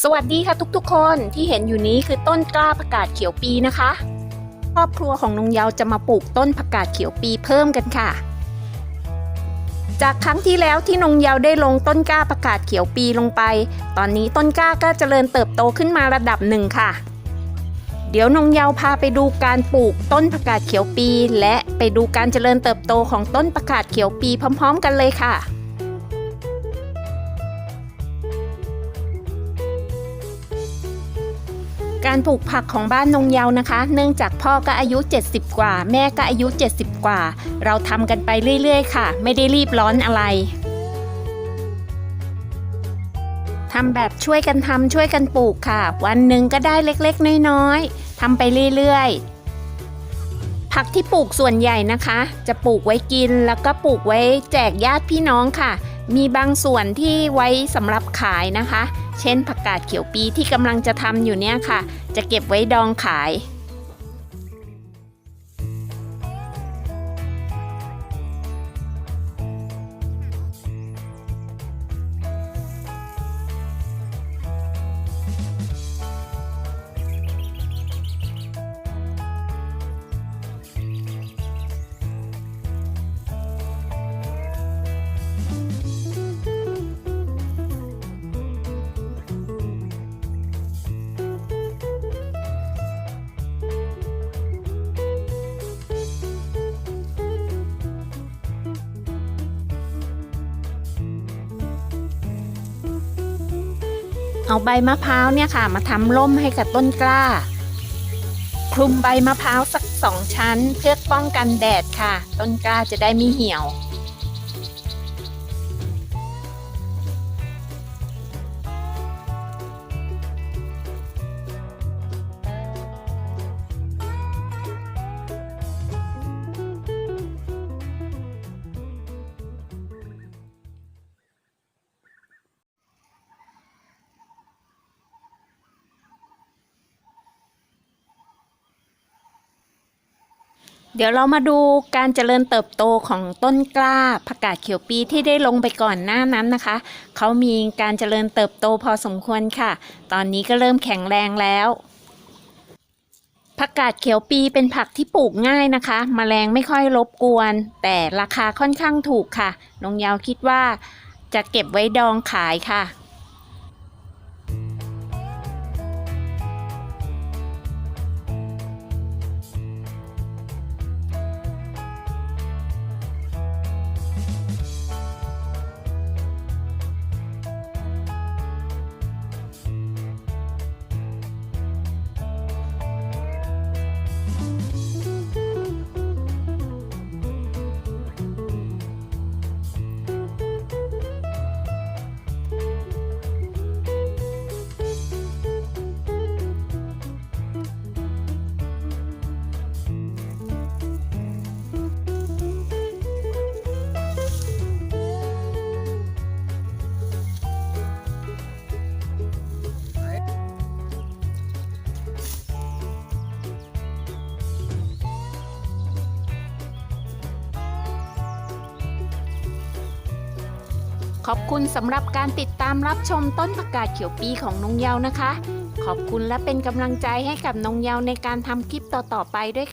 สวัสดีค่ะทุกๆ คนที่เห็นอยู่นี้คือต้นกล้าผักกาดเขียวปีนะคะ ครอบครัวของนงเยาวจะมาปลูกต้นผักกาดเขียวปีเพิ่มกันค่ะ จากครั้งที่แล้วที่นงเยาวได้ลงต้นกล้าผักกาดเขียวปีลงไป ตอนนี้ต้นกล้าก็เจริญเติบโตขึ้นมาระดับหนึ่งค่ะ เดี๋ยวนงเยาวพาไปดูการปลูกต้นผักกาดเขียวปี และไปดูการเจริญเติบโตของต้นผักกาดเขียวปีพร้อม ๆ กันเลยค่ะ การปลูกผักของบ้านนงเยาวนะคะ เนื่องจากพ่อก็อายุ 70 กว่า แม่ก็อายุ 70 กว่า เราทำกันไปเรื่อยๆ ค่ะ ไม่ได้รีบร้อนอะไรทำแบบช่วยกันทำช่วยกันปลูกค่ะ วันหนึ่งก็ได้เล็กๆ น้อยๆทำไปเรื่อยๆ ผักที่ปลูกส่วนใหญ่นะคะ จะปลูกไว้กินแล้วก็ปลูกไว้แจกญาติพี่น้องค่ะ มีบางส่วนที่ไว้สำหรับขายนะคะ เช่นผักกาดเขียวปีที่กำลังจะทำอยู่เนี่ยค่ะ จะเก็บไว้ดองขาย เอาใบมะพร้าวเนี่ยค่ะ มาทำร่มให้กับต้นกล้า คลุมใบมะพร้าวสักสองชั้น เพื่อป้องกันแดดค่ะ ต้นกล้าจะได้ไม่เหี่ยว เดี๋ยวเรามาดูการเจริญเติบโตของต้นกล้าผักกาดเขียวปีที่ได้ลงไปก่อนหน้านั้นนะคะ เขามีการเจริญเติบโตพอสมควรค่ะ ตอนนี้ก็เริ่มแข็งแรงแล้วผักกาดเขียวปีเป็นผักที่ปลูกง่ายนะคะมแมลงไม่ค่อยรบกวน แต่ราคาค่อนข้างถูกค่ะนงยาวคิดว่าจะเก็บไว้ดองขายค่ะ ขอบคุณสำหรับการติดตามรับชมต้นประกาศเขียวปีของนงเยานะคะ ขอบคุณและเป็นกำลังใจให้กับนงเยาในการทำคลิปต่อๆไปด้วย